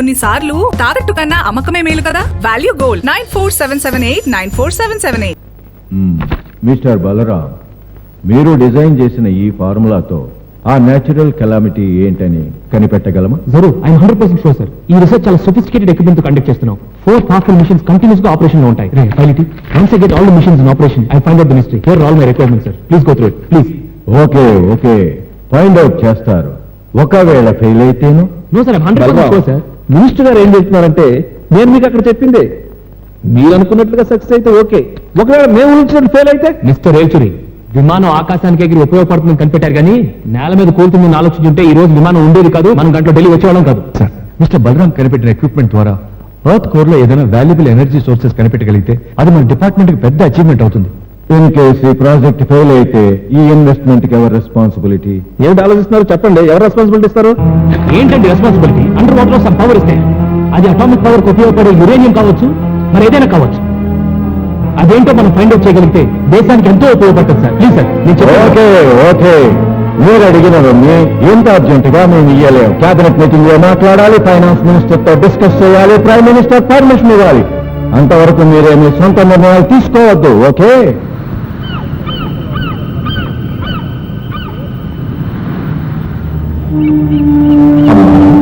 కొన్నిసార్లు తాకట్టు కన్నా అమ్మకమే మేలు కదా? Value gold nine four seven seven eight nine four seven seven eight. Mister Balaram మీరు డిజైన్ చేసిన ఈ ఫార్ములాతో ఆ నేచురల్ కెలామిటీ ఏంటని కనిపెట్టగలమా? జరూర్ I'm hundred percent sure sir ఈ రీసెర్చ్ చాలా సొఫిస్టికేటెడ్ ఎక్విప్మెంట్తో కండక్ట్ చేస్తున్నాం. ఫోర్ పవర్ఫుల్ మిషన్స్ కంటిన్యూస్గా ఆపరేషన్లో ఉంటాయి రే ఫైలిటీ once I get all the machines in operation I find out the mystery here all my requirement sir please go through it please okay okay find out చేస్తారు. ఒకవేళ fail అయితేను no sir hundred percent sure sir minister గారు ఏం చెప్తున్నారంటే నేను మీకు అక్కడ చెప్పింది. మీరు అనుకున్నట్లుగా సక్సెస్ అయితే ఓకే. ఒకవేళ మేము ఊహించినట్టు ఫెయిల్ అయితే? మిస్టర్ రేల్చురి విమానం ఆకాశానికి ఎగిరి ఉపయోగపడుతుందని కనిపెట్టారు కానీ నేల మీద కూలుతుందని ఆలోచించుంటే ఈ రోజు విమానం ఉండేది కాదు మనం గంటలో ఢిల్లీ వచ్చేవాళ్ళం కాదు. సార్ మిస్టర్ బలరాం కనిపెట్టిన ఎక్విప్మెంట్ ద్వారా ఎర్త్ కోర్లో ఏదైనా వాల్యుబుల్ ఎనర్జీ సోర్సెస్ కనిపెట్టగలిగితే అది మన డిపార్ట్మెంట్కి పెద్ద అచీవ్మెంట్ అవుతుంది. ఇన్ కేస్ ఈ ప్రాజెక్ట్ ఫెయిల్ అయితే ఈ ఇన్వెస్ట్మెంట్కి ఎవరు రెస్పాన్సిబిలిటీ ఏమిటి ఆలోచిస్తున్నారు? చెప్పండి. ఎవరు రెస్పాన్సిబిలిటీ ఇస్తారు? ఏంటంటే రెస్పాన్సిబిలిటీ అండర్ వాటర్లో సమ్ పవర్ ఇస్తే అది అటామిక్ పవర్కు ఉపయోగపడే యురేనియం కావచ్చు మరి ఏదైనా కావచ్చు. అదేంటో మనం ఫైండ్ అవుట్ చేయగలిగితే దేశానికి ఎంతో ఉపయోగపడుతుంది సార్. ప్లీజ్ సార్ నేను ఓకే ఓకే మీరు అడిగినవన్నీ ఎంత అర్జెంట్గా మేము ఇయ్యలేము. కేబినెట్ మీటింగ్లో మాట్లాడాలి ఫైనాన్స్ మినిస్టర్తో డిస్కస్ చేయాలి ప్రైమ్ మినిస్టర్ పర్మిషన్ ఇవ్వాలి. అంతవరకు మీరేమి సొంత నిర్ణయాలు తీసుకోవద్దు ఓకే నమస్కారం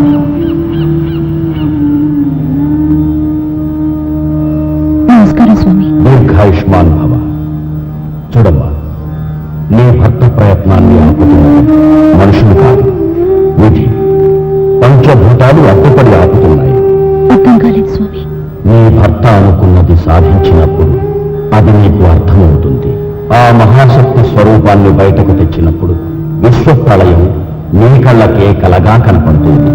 స్వామి. దీర్ఘాయుష్మాన్ భవ. చూడమ్మా నీ భర్త ప్రయత్నాన్ని ఆపుతున్నది మనుషులు కాదు విధి. పంచభూతాలు అడ్డుపడి ఆపుతున్నాయి. అర్థం కాలేదు స్వామి. నీ భర్త అనుకున్నది సాధించినప్పుడు అది నీకు అర్థమవుతుంది. ఆ మహాశక్తి స్వరూపాన్ని బయటకు తెచ్చినప్పుడు విశ్వప్రళయం నీ కళ్ళకే కలగా కనపడుతుంది.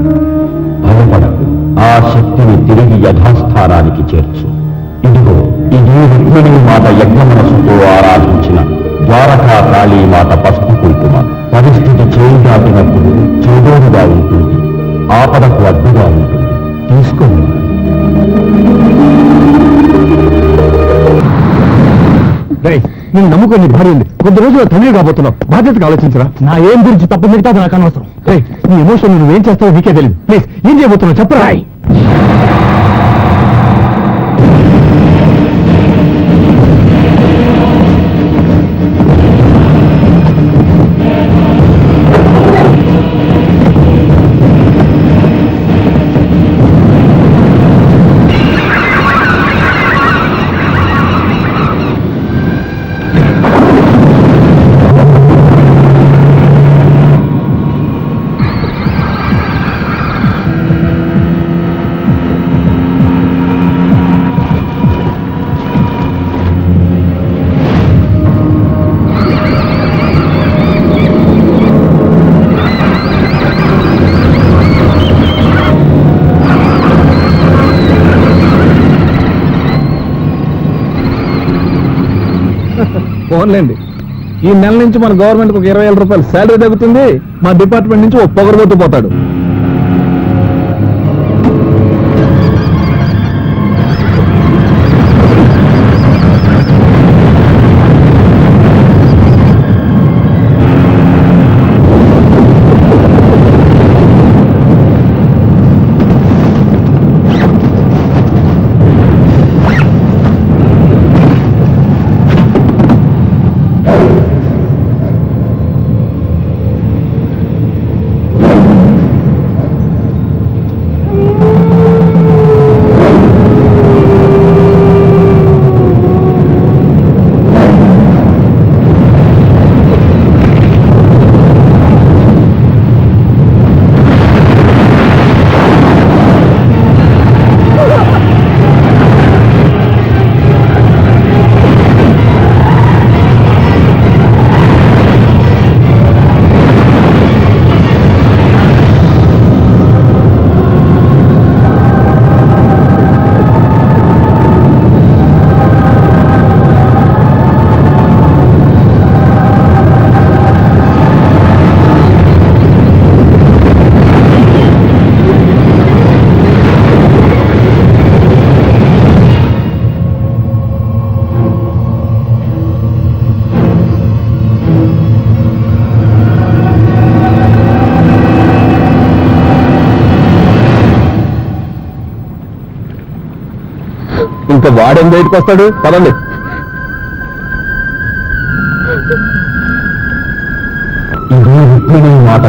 భయపడకు. ఆ శక్తిని తిరిగి యథాస్థానానికి చేర్చు. ఇదిగో ఇది రుక్మిణి మాత యజ్ఞ మనసుతో ఆరాధించిన ద్వారకా కాళీ మాత పసుపు కుంకుమ. పరిస్థితి చేయి దాటినప్పుడు చేదోడుగా ఉంటుంది. ఆపదకు అడ్డుగా ఉంటుంది. తీసుకోండి నేను నమ్ముకొని నీ భార్య ఉంది. కొద్ది రోజులు తల్లి కాబోతున్నావు. బాధ్యతగా ఆలోచించరా? నా ఏం గురించి తప్పు మిగతా నాకు అనవసరం. నీ ఎమోషన్ నువ్వేం చేస్తావో నీకే తెలియదు ప్లీజ్ ఏం చేయబోతున్నావు? చెప్పరా? పోన్లేండి. ఈ నెల నుంచి మన గవర్నమెంట్ ఒక ఇరవై వేల రూపాయలు శాలరీ తగ్గుతుంది మా డిపార్ట్మెంట్ నుంచి ఒక పొగరబోతూ పోతాడు. ఇంకా వాడేం బయటకు వస్తాడు? పదండి. మాత రుక్మిణీ మాత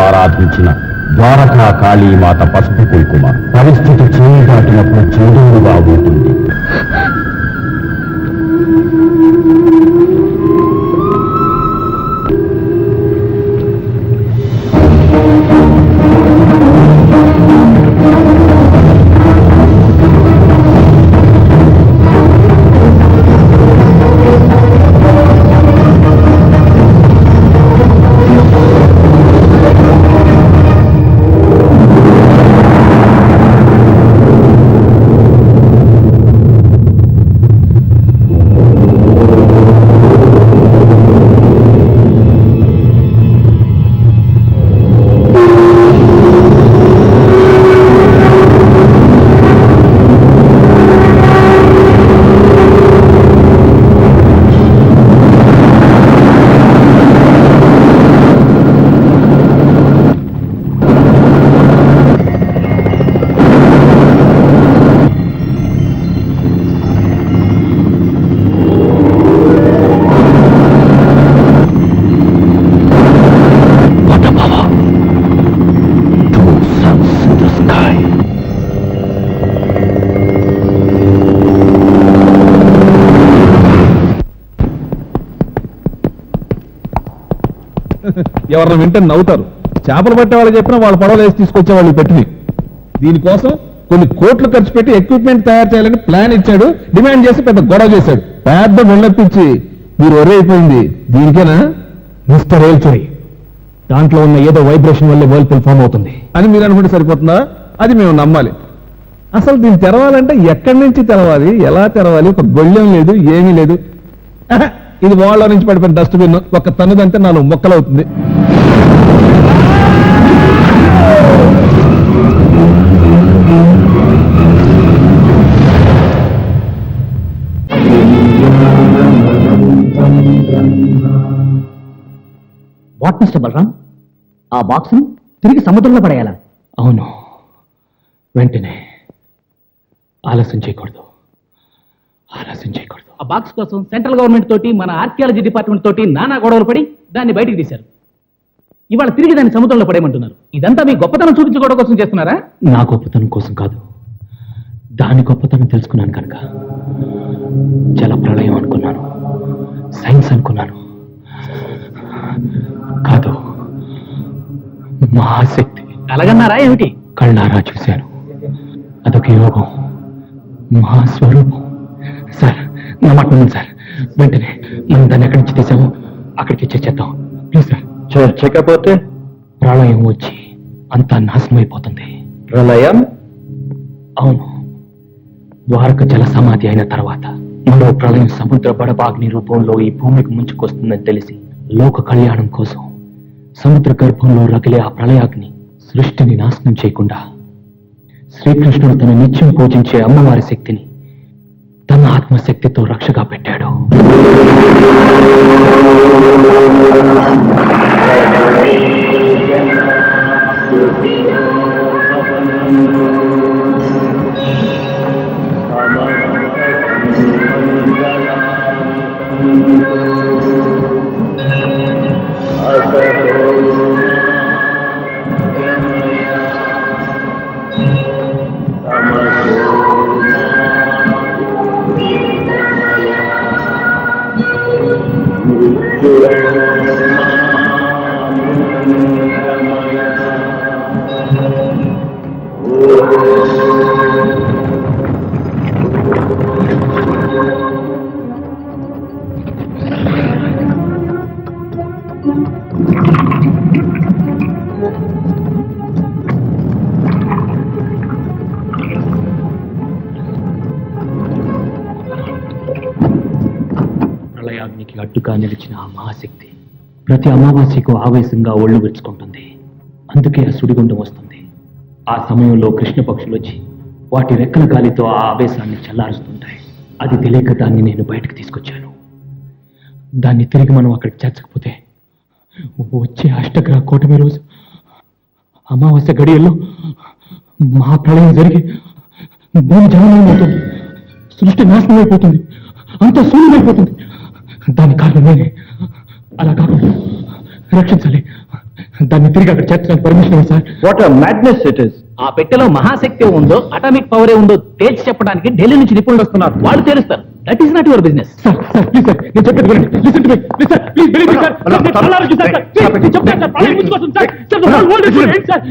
ఆరాధించిన ద్వారకా కాళీ మాత పసుపు కుంకుమ పరిస్థితి చేయి దాటినప్పుడు చేదుగా ఉంటుంది ఎవరిని వింటే నవ్వుతారు. చేపలు పట్టే వాళ్ళు చెప్పినా వాళ్ళ పడవలు వేసి తీసుకొచ్చే వాళ్ళు పెట్టింది దీనికోసం కొన్ని కోట్లు ఖర్చు పెట్టి ఎక్విప్మెంట్ తయారు చేయాలని ప్లాన్ ఇచ్చాడు డిమాండ్ చేసి పెద్ద గొడవ చేశాడు. పెద్ద ముళ్ళెప్పించి మీరు ఒరే అయిపోయింది. దీనికేనా? మిస్టర్ ఏల్చురి దాంట్లో ఉన్న ఏదో వైబ్రేషన్ వల్లే వర్ల్పూల్ ఫామ్ అవుతుంది. అని మీరు అనుకుంటే సరిపోతుందా? అది మేము నమ్మాలి. అసలు దీన్ని తెరవాలంటే ఎక్కడి నుంచి తెరవాలి? ఎలా తెరవాలి? ఒక గొళ్ళెం లేదు ఏమీ లేదు. ఇది వాళ్ళ నుంచి పడిపోయిన డస్ట్బిన్ ఒక తన్నుదంటే నాలుగు మొక్కలు అవుతుంది వాట్ మిస్టర్ బలరాం ఆ బాక్స్ తిరిగి సముద్రంలో పడేయాలా? అవును. వెంటనే ఆలస్యం చేయకూడదు. ఆలస్యం చేయకూడదు. ఆ బాక్స్ కోసం సెంట్రల్ గవర్నమెంట్ తోటి మన ఆర్కియాలజీ డిపార్ట్మెంట్ తోటి నానా గొడవలు పడి దాన్ని బయటికి తీశారు. ఇవాళ తిరిగి దాన్ని సముద్రంలో పడేయమంటున్నారు. ఇదంతా మీ గొప్పతనం చూపించుకోవడం కోసం చేస్తున్నారా? నా గొప్పతనం కోసం కాదు. దాని గొప్పతనం తెలుసుకున్నాను కనుక. జల ప్రళయం అనుకున్నాను. సైన్స్ అనుకున్నాను. కాదు మహాశక్తి. అలాగన్నారా ఏమిటి? కళ్ళారా చూశాను. అదొక యోగం. మహాస్వరూపం. సార్ నా మాట వినండి సార్. వెంటనే మనం దాన్ని ఎక్కడి నుంచి తీసామో అక్కడికి చేద్దాం. ప్లీజ్ సార్ చర్చకపోతే ప్రళయం వచ్చి అంతా నాశనం అయిపోతుంది. ప్రళయం అవును. ద్వారక జల సమాధి అయిన తర్వాత మరో ప్రళయం సముద్ర బడబాగ్ని రూపంలో ఈ భూమికి ముంచుకొస్తుందని తెలిసి లోక కళ్యాణం కోసం సముద్ర గర్భంలో రగిలే ఆ ప్రళయాగ్ని సృష్టిని నాశనం చేయకుండా శ్రీకృష్ణుడు తన నిత్యం పూజించే అమ్మవారి శక్తిని తన ఆత్మశక్తితో రక్షగా పెట్టాడు. ప్రళయాగ్నికి అడ్డుగా నిలిచిన ఆ మహాశక్తి ప్రతి అమావాస్యకు ఆవేశంగా ఒళ్ళు విరుచుకుంటుంది. అందుకే ఆ సుడిగుండం వస్తుంది. ఆ సమయంలో కృష్ణ పక్షులు వచ్చి వాటి రెక్కల గాలితో ఆ ఆవేశాన్ని చల్లారుస్తుంటాయి. అది తెలియక దాన్ని నేను బయటకు తీసుకొచ్చాను. దాన్ని తిరిగి మనం అక్కడ చేర్చకపోతే వచ్చే అష్టగ్రహ కూటమి రోజు అమావాస్య గడియల్లో మహాప్రళయం జరిగి భూమి జనమవుతుంది సృష్టి నాశనం అయిపోతుంది అంత శూన్యమైపోతుంది. దాని కారణం నేనే. అలా కాకుండా రక్షించాలి. దాన్ని తిరిగి అక్కడ చేర్చడానికి permission sir. What madness it is ఆ పెట్టెలో మహాశక్తి ఉందో అటామిక్ పవరే ఉందో తేల్చి చెప్పడానికి ఢిల్లీ నుంచి నిపుణులు వస్తున్నారు. వాళ్ళు తెలుస్తారు. That is not your business sir sir please sir. నేను చెప్పేది వినండి. Listen to me please sir please believe me sir. Sir. Sir. Sir sir sir the whole world is against sir.